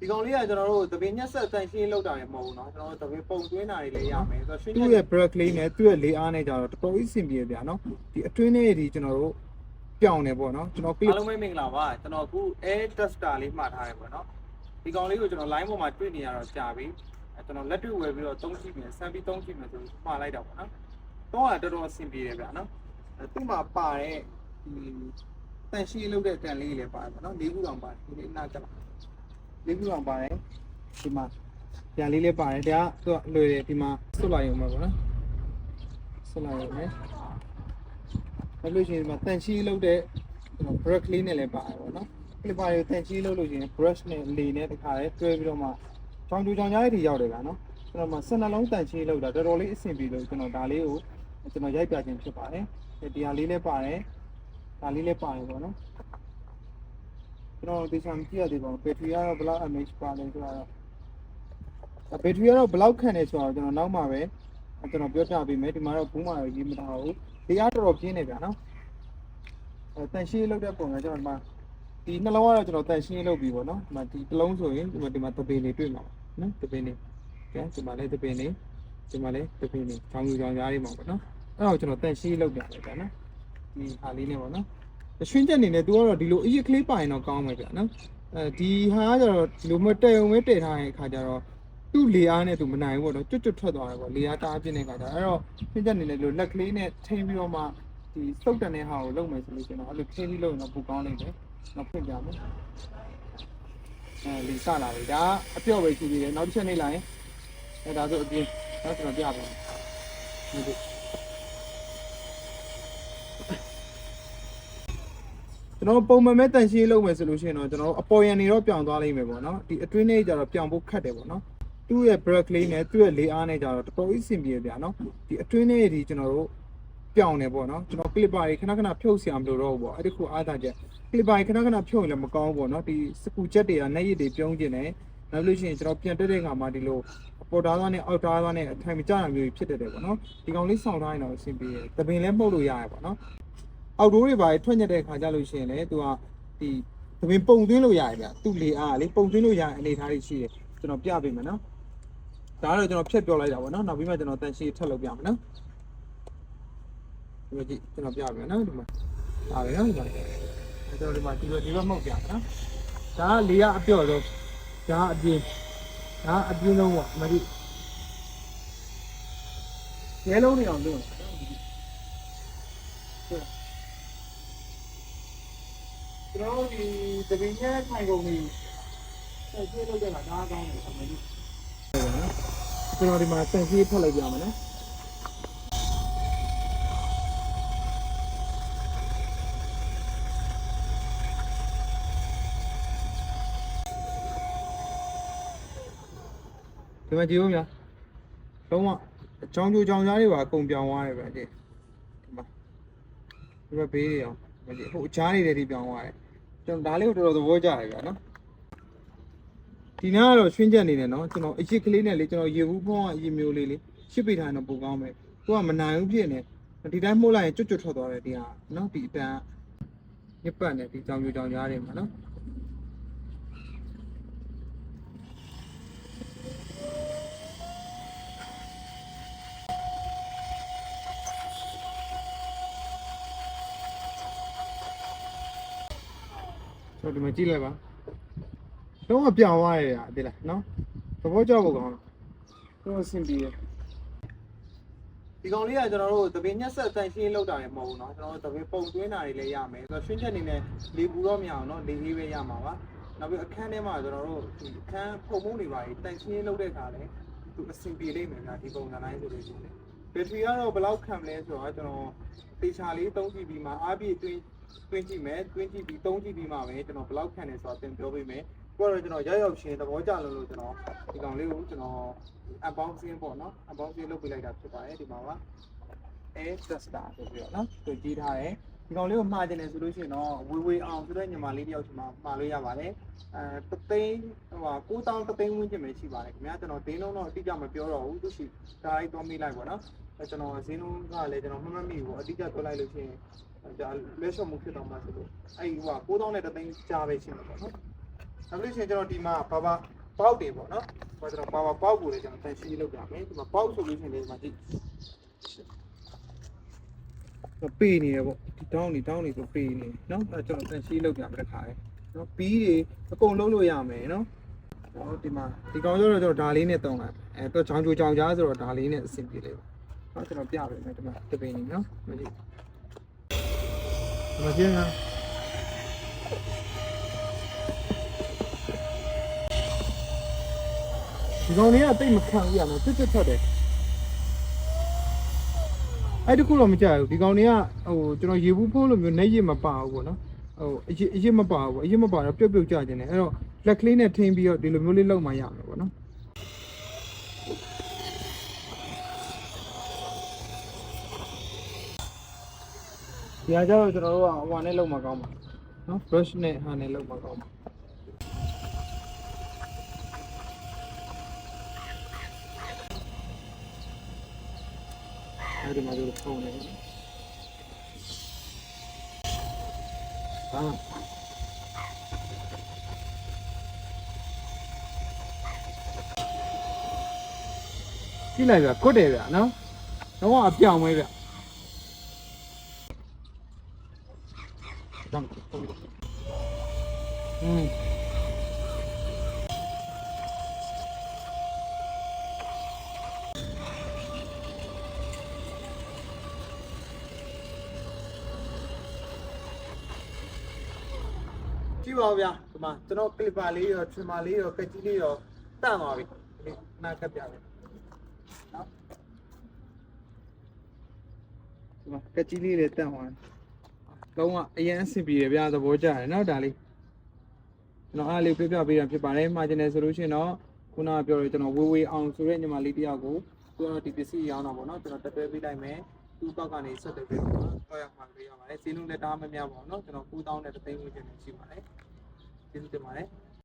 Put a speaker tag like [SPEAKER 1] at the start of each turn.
[SPEAKER 1] ဒီကောင်လေးကကျွန်တော်တို့သပင်ညက်ဆက်တန်ရှင်းလောက်တာလည်းမဟုတ်ဘူးเนาะကျွန်တော်တို့သပင်ပုံသွင်းတာတွေလည်းရမယ်ဆိုတော့ရွှေ
[SPEAKER 2] သူ့
[SPEAKER 1] ညက်
[SPEAKER 2] ရဲ့ break လေးနဲ့သူ့ရဲ့လေးအားနဲ့ကြတော့တော်တော်ကြီးအဆင်ပြေဗျာနော်ဒီအတွင်းထဲဒီကျွန်တော်တို့ပြောင်းနေပေါ့နော်ကျွန်တော် clip
[SPEAKER 1] အားလုံးပဲမင်္ဂလာပါကျွန်တော်အခု air tester လေးမှားထားတယ်ပေါ့နော်ဒီကောင်လေးကိုကျွန်တော် line ပေါ်မှာတွေ့နေရတော့ကြာပြီအဲကျွန်တော်လက်တွေ့ဝယ်ပြီးတော့သုံးကြည့်မယ်ဆန်ပြီးသုံးကြည့်မယ်ဆိုပြီးမှားလိုက်တာပေါ့နော်တော့ကတော်တော်အဆင်ပြေတယ်ဗျာနော်အဲသူ့မှာပါတဲ့ဒီတန်ရှင်းလောက်တဲ့တန်လေးလည်းပါတယ်ပေါ့နော်လေးခုတောင်ပါတယ်ဒီလေးနားကြလား လေးခုတောင်ပါတယ်ဒီမှာပြန်လေးလည်းပါတယ်ဒါကသူကလွယ်တယ်ဒီမှာဆွတ်လိုက်ရုံပဲပေါ့နော်ဆွတ်လိုက်ရုံပဲအဲ့လိုရှိရင်ဒီမှာတန်ရှင်းလောက်တဲ့ကျွန်တော် break လေးနဲ့လည်းပါတယ်ပေါ့နော် clipper ကိုတန်ရှင်းလောက်လို့ရှိရင် brush နဲ့လေနဲ့တခါလေးတွဲပြီးတော့မှချောင်းကျူချောင်းကြားလေးတွေရောက်တယ်ဗျာနော်ကျွန်တော်မှ12လုံးတန်ရှင်းလောက်တာတော်တော်လေးအဆင်ပြေလို့ကျွန်တော်ဒါလေးကိုကျွန်တော်ရိုက်ပြခြင်းဖြစ်ပါတယ်ဒီဟာလေးလည်းပါတယ်ဒါလေးလည်းပါတယ်ပေါ့နော် ကျွန်တော်ဒီဆမ်ကြည့်ရသေးပါဘူးဘက်ထရီကတော့ဘယ်လောက် mAh ပါလဲဆိုတော့ဘက်ထရီကတော့ဘယ်လောက်ခံနေဆိုတော့ကျွန်တော်နောက်မှပဲကျွန်တော်ပြောပြပေးမယ်ဒီမှာတော့ဘူးမှာတော့ရေးမထားဘူးဒီအားတော်တော်ပြင်းနေဗျာနော်အဲတန်ရှင်းလောက်တဲ့ပုံကကျွန်တော်ဒီမှာဒီနှလုံးကတော့ကျွန်တော်တန်ရှင်းလုပ်ပြီးပေါ့နော်ဒီမှာဒီတစ်လုံးဆိုရင်ဒီမှာဒီမှာတပင်းနေတွေ့မှာနော်တပင်းနေကဲဒီမှာလည်းတပင်းနေဒီမှာလည်းတပင်းနေကြောင်ယူကြောင်ကြားလေးမှာပေါ့နော်အဲ့တော့ကျွန်တော်တန်ရှင်းလုပ်ပြတယ်ဗျာနော်ဒီဟာလေးနဲ့ပေါ့နော် ရွှင်းချက်အနေနဲ့ तू ကတော့ဒီလိုအရစ်ကလေးပါရင်တော့ကောင်းမယ်ဗျာနော်အဲဒီဟာကကျတော့ဒီလိုမတဲုံပဲတည်ထားတဲ့အခါကျတော့သူ့လေအားနဲ့သူမနိုင်ဘူးပေါ့နော်ကျွတ်ကျွတ်ထွက်သွားတယ်ပေါ့လေအားတအားပြင်းတဲ့အခါကျတော့အဲ့တော့ရွှင်းချက်အနေနဲ့ဒီလိုလက်ကလေးနဲ့ထိန်းပြီးတော့မှဒီစုပ်တန်တဲ့ဟာကိုလုပ်မယ်ဆိုလို့ရှိရင်တော့အဲ့လိုထိန်းပြီးလုပ်ရင်တော့ပိုကောင်းလိမ့်မယ်နောက်ဖွင့်ပြမယ်အဲလီစလာပြီဒါအပြော့ပဲရှိသေးတယ်နောက်တစ်ချက်နေလိုက်ရင်အဲဒါဆိုအပြင်နောက်ကျွန်တော်ပြပါမယ်ဒီလို ကျွန်တော်ပုံမှန်ပဲတန်ရှင်းလုပ်မယ်ဆိုလို့ရှိရင်တော့ကျွန်တော်အပေါ်ရန်နေတော့ပြောင်းသွားလိမ့်မယ်ပေါ့နော်ဒီအတွင်းလေးကြတော့ပြောင်းဖို့ခက်တယ်ပေါ့နော်သူ့ရဲ့ break လေးနဲ့သူ့ရဲ့လေးအားနဲ့ကြတော့တော်တော်ကြီးစင်ပြေဗျာနော်ဒီအတွင်းလေးဒီကျွန်တော်တို့ပြောင်းနေပေါ့နော်ကျွန်တော် clipper တွေခဏခဏဖြုတ်စီအောင်မလို့တော့ပေါ့အဲ့ဒီခုအားသာချက် clipper တွေခဏခဏဖြုတ်ရင်လည်းမကောင်းဘူးပေါ့နော်ဒီစကူချက်တွေကနှက်ရည်တွေပြုံးကျင်တယ်နောက်လို့ရှိရင်ကျွန်တော်ပြန်တက်တဲ့ခါမှာဒီလိုပေါ်သားသားနဲ့အောက်သားသားနဲ့အထိုင်မကျတာမျိုးဖြစ်တတ်တယ်ပေါ့နော်ဒီကောင်လေးစောင့်ထားရင်တော့အဆင်ပြေတယ်တပင်လည်းမှုတ်လို့ရရပေါ့နော် အောက်တိုးတွေပါထွက်ညက်တဲ့ခါကျလို့ရှိရင်လည်းသူကဒီတပင်ပုံသွင်းလို့ရတယ်ဗျသူ့လေအားလေပုံသွင်းလို့ရတဲ့အနေအထားတွေရှိတယ်ကျွန်တော်ပြပေးမယ်နော်ဒါကတော့ကျွန်တော်ဖြတ်ပြောလိုက်တာပေါ့နော်နောက်ပြီးမှကျွန်တော်တန်ရှင်းထပ်လုပ်ပြမယ်နော်ဒီလိုကြည့်ကျွန်တော်ပြပေးမယ်နော်ဒီမှာဒါပဲနော်ဒီမှာကျွန်တော်ဒီမှာဒီလိုဒီဘက်မှုတ်ပြမယ်နော်ဒါကလေကအပြော့ဆုံးဒါကအပြင်းဒါကအပြင်းဆုံးပေါ့မဒီရဲလုံးနေအောင်လုပ် ကျွန်တော်ဒီတပင်းရဲ့ထိုင်ကုန်ကြီးဆက်ကြည့်လို့ရတာဒါကောင်းတယ်အမကြီးကျွန်တော်ဒီမှာစင်ကြီးထပ်လိုက်ပြမယ်နော်ဒီမှာကြည့်ဦးများလုံးဝအချောင်းကျိုးချောင်းကြားတွေပါအကုန်ပြောင်းသွားတယ်ဗျကြည့်ဒီမှာဒီမှာဘေးတွေအောင်မကြည့် ဟိုအချားတွေတည်းဒီပြောင်းသွားတယ်ကျွန်တော်ဒါလေးကိုတော်တော်သဘောကျတယ်ဗျနော်ဒီနားကတော့ရှင်းချက်နေတယ်နော်ကျွန်တော်အရစ်ကလေးနဲ့လေကျွန်တော်ရေဘူးဖုံးကအရစ်မျိုးလေးလေးရှစ်ပိထားရင်တော့ပိုကောင်းမယ်ကိုကမနိုင်ဘူးဖြစ်နေဒီတိုင်းမှုတ်လိုက်ရင်ကျွတ်ကျွတ်ထွက်သွားတယ်ဒီဟာနော်ဒီအတန်းညစ်ပတ်နေဒီကြောင်ကျိုးချောင်းကြားတွေမှာနော် ကျွန်တော်ဒီမှာကြည့်လိုက်ပါတော့အပြောင်းသွားရတာဒီလားနော်သဘောကျဖို့ကောင်းတော့အဆင်ပြေတယ် ဒီကောင်လေးကကျွန်တော်တို့သပင်ညက်ဆက်တန်ရှင်းလောက်တာလည်းမဟုတ်ဘူးเนาะကျွန်တော်တို့သပင်ပုံသွင်းတာတွေလည်းရမယ်ဆိုတော့ရွှင်းချက်အနေနဲ့လေပူတော့မရအောင်เนาะလေအေးပဲရမှာပါနောက်ပြီးအခန်းထဲမှာကျွန်တော်တို့ဒီအခန်းဖုံဖုံတွေပါတန်ရှင်းလောက်တဲ့ခါလဲသူအဆင်ပြေလိမ့်မယ်ဗျာဒီပုံစံတိုင်းဆိုလို့ရှိရင်ဘက်ထရီကတော့ဘယ်လောက်ခံမလဲဆိုတော့ကျွန်တော်တေချာလေး3 GB မှာအားပြည့်တွင်း တွင်းကြည့်မယ်တွင်းကြည့်ပြီး3 GB မှာပဲကျွန်တော်ဘယ်လောက်ခံလဲဆိုတော့သင်ပြောပေးမယ်ကိုကတော့ကျွန်တော်ရောက်ရောက်ချင်းသဘောကျလို့လို့ကျွန်တော်ဒီကောင်လေးကိုကျွန်တော် unboxing ပေါ့နော် unboxing လုပ်ပေးလိုက်တာဖြစ်ပါတယ်ဒီမှာပါ air tester ဆိုပြီးတော့နော်သူကြီးထားတယ်ဒီကောင်လေးကိုမှားခြင်းတယ်ဆိုလို့ရှိရင်တော့ဝေဝေအောင်ဆိုတဲ့ညီမလေးတယောက်ချင်မှာမှာလို့ရပါတယ်အဲတသိန်းဟိုဟာ9000တသိန်းဝန်းကျင်ပဲရှိပါတယ်ခင်ဗျာကျွန်တော်ဒင်းလုံးတော့အတိအကျမပြောတော့ဘူးသူရှိဒါလိုက်သွားမိလိုက်ပေါ့နော်အဲ ကျွန်တော်ဈေးနှုန်းကလည်းကျွန်တော်မှတ်မှတ်မိဘူးအတိအကျပြောလိုက်လို့ရှိရင်ဒါလက်ရှော့မှုဖြစ်တော့မှဆိုလို့အဲ့ဒီဟိုဟာ9000နဲ့တသိန်းကြားပဲရှိမှာပေါ့နော်
[SPEAKER 2] နောက်ပြီးရှင်ကျွန်တော်ဒီမှာဘာဘာပေါက်တွေပေါ့နော်ဘာကျွန်တော်ဘာဘာပေါက်ကိုလည်းကျွန်တော်တန်ရှင်းလုပ်ပြမယ်ဒီမှာပေါက်ဆိုလို့ရှိရင်ဒီမှာကြည့်ပေးနေရပေါ့ဒီတောင်းနေတောင်းနေဆိုပေးနေနော်အဲကျွန်တော်တန်ရှင်းလုပ်ပြမယ်တခါလေနော်ပြီးတွေအကုန်လုံးလို့ရမယ်နော်ဟောဒီမှာဒီကောင်ကျတော့ကျွန်တော်ဒါလေးနဲ့တုံးလိုက်အဲတော့ချောင်းချိုချောင်းကြားဆိုတော့ဒါလေးနဲ့အဆင်ပြေလေး ဟောကျွန်တော်ပြပေးမယ်ဒီမှာတပင်းနေနော်မကြည့်ဒီမှာကျင်းလားဒီကောင်လေးကတိတ်မခံဘူးရမယ်တွတ်တွတ်ထွက်တယ်အဲ့တခုတော့မကြဘူးဒီကောင်လေးကဟိုကျွန်တော်ရေဘူးဖိုးလိုမျိုးနေရမပါဘူးပေါ့နော်ဟိုအရင်အရင်မပါဘူးပေါ့အရင်မပါတော့ပြုတ်ပြုတ်ကြခြင်းတယ်အဲ့တော့လက်ကလေးနဲ့ထင်းပြီးတော့ဒီလိုမျိုးလေးလောက်မှရမယ်ပေါ့နော် ဒီအကြောင်းကျွန်တော်တို့ကဟိုနဲ့လောက်မှကောင်းပါနော် brush နဲ့ဟာနဲ့လောက်မှကောင်းပါအဲ့ဒီမှာတို့ဖုန်းနေတယ်ဟာကြည့်လိုက်ဗျကွတ်တယ်ဗျနော်တော့အပြောင်ပဲဗျ တော့อืมကြည့်ပါဦးဗျဒီမှာကျွန်တော်ကလစ်ပါလေးရောထရမာလေးရောကက်ကြီးလေးရောတန့်သွားပြီဒီနားကပ်ပြမယ်နော်ဒီမှာကက်ကြီးလေးတွေတန့်သွားတယ် လုံးဝအရင်အဆင်ပြေတယ်ဗျာသဘောကျတယ်နော်ဒါလေးကျွန်တော်အားလေးပြပြပေးတာဖြစ်ပါတယ်မှာကျင်တယ်ဆိုလို့ရှိရင်တော့ခုနကပြောရကျွန်တော်ဝေးဝေးအောင်ဆိုတဲ့ညီမလေးတယောက်ကိုသူကတော့ဒီပစ္စည်းရောင်းတာပေါ့နော်ကျွန်တော်တက်တွဲပေးလိုက်မယ်သူ့ကောက်ကနေဆက်တယ်ပေးတော့တော့ရမှာပေးရပါတယ်ဈေးနှုန်းလည်းတားမများပါဘူးနော်ကျွန်တော်9000နဲ့3သိန်းဝန်းကျင်ရှိပါတယ်ကျေးဇူးတင်ပါတယ်